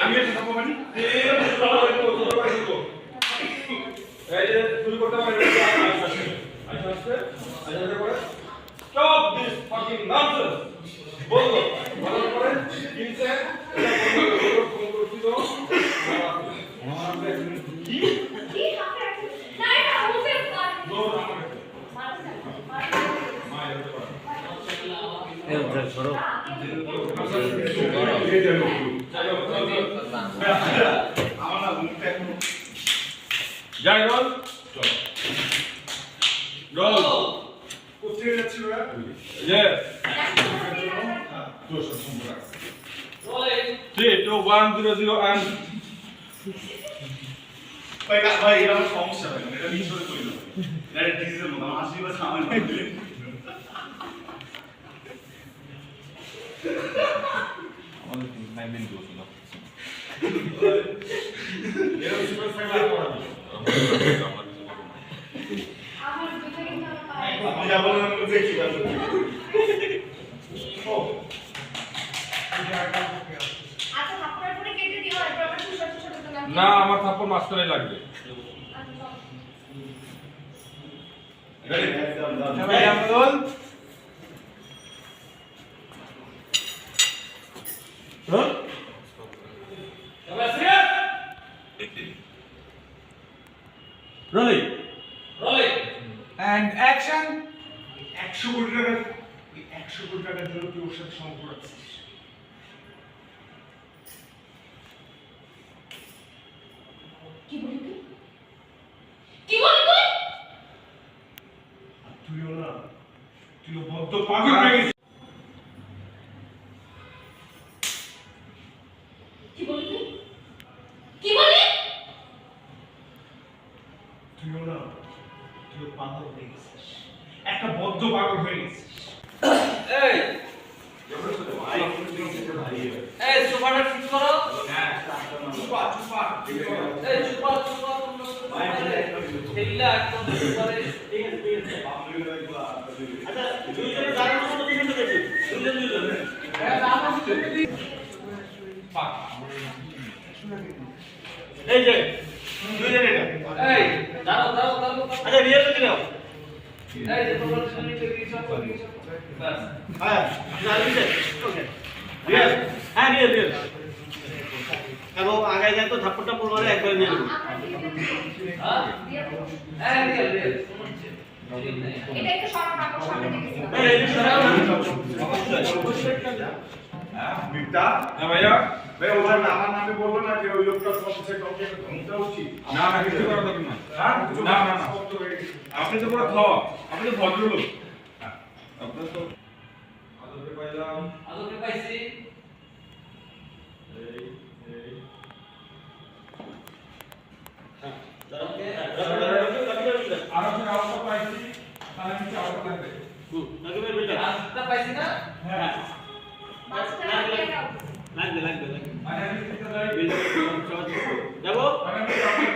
আমি একটা থাকব মানে এই যে শুরু করতে পারি আচ্ছা আচ্ছা আচ্ছা করে স্টপ দিস ফাকিং ননসেন্স বলল বলার পরে কিনছে এটা বন্ধ করে ফোন করছিল কি কি হাতে রাখছিস? না, এটা ওদের কাজ। দৌড় আমার কাছে। মারতে যাবে, মারতে যাবে। মা এরকম করে। আমার না মুখটা এখন যাই রোল রোল কোথায় যাচ্ছিল ওরা ইয়েস তোর সম্পর্ক আছে three two one zero zero and ভাই ভাই এটা আমার সমস্যা ভাই এটা মিশরে তৈরি না এটা ডিজিটাল মতো আমার হাসি পাচ্ছে আমার মধ্যে এরকম সুপার সাইকেল করাবি আমার দুটো কিন্তু আমার পায়ে আপনি যা আমি দেখি ও না আমার থাপ্পড় মাঝখানে লাগবে। আচ্ছা, And action. একশো কোটি টাকা একশো কোটি টাকার জন্য তুই ওর সাথে সম্পর্ক রাখছিস কি বলি তুই? কি বলি তুই? তুইও না তুইও বদ্ধ পাগল হয়ে গেছিস কি বলি তুই? কি বলি? তুইও না তুইও পাগল হয়ে গেছিস একটা বদ্ধ পাগল হয়ে গেছিস এই এই সোফাটা ঠিক করো হ্যাঁ চুপা চুপা চুপা তোমরা খেললে একদম করে আচ্ছা দুইজনে দাঁড়ানোর মতো দুইজনে দেখি দুইজন দুইজন এই যে দুইজন এটা। এই দাঁড়াও দাঁড়াও আচ্ছা রিয়েল দিকে নাও এই যে তোমরা শুনে যে কিছু কিছু বাস হ্যাঁ না দিছে ওকে। রিয়েল হ্যাঁ রিয়েল রিয়েল এবং আগায় যায় তো থাপ্পড়টা পুরো মারে একবার নিয়ে নেব আমরা দিয়ে দেবো। হ্যাঁ দিয়ে দেবো। এই রিয়েল রিয়েল এটা একটু সরা রাখো, সামনে দিকে। এই এই সরাও। না মিথ্যা হ্যাঁ ভাইয়া? ভাই ওরা আমার নামে বলল না যে ওই লোকটা কাছে কাউকে ঘুমটা উচিত। না না কিছু করার দরকার নাই। হ্যাঁ না না না। আপনি তো পুরো থ আপনি তো ভদ্রলোক। হ্যাঁ, আপনার তো আদরে পাইলাম। আদকে পাইছি। এই এই। আর আপনি আওয়াজ পাইছি তাহলে কিছু আওয়াজ লাগবে আজটা পাইছি না হ্যাঁ মাঝখানে দিয়ে দাও। লাগবে লাগবে লাগবে মানে আমি কিছু যাই যাব মানে আমি আপনাকে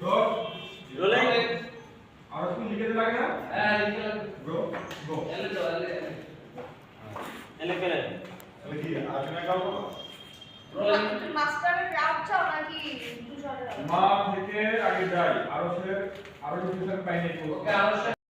গো রোলিং আর কোন লিখে দিতে লাগে না হ্যাঁ লিখে গো গো এলে তো এলে এলে করে তাহলে কি আজকে কাল রোলিং তুমি মাস্টারের রাউট চাও নাকি দুজনের মা থেকে আগে যাই। আরও আরশের আরও কিছু পাইনি। ওকে আরও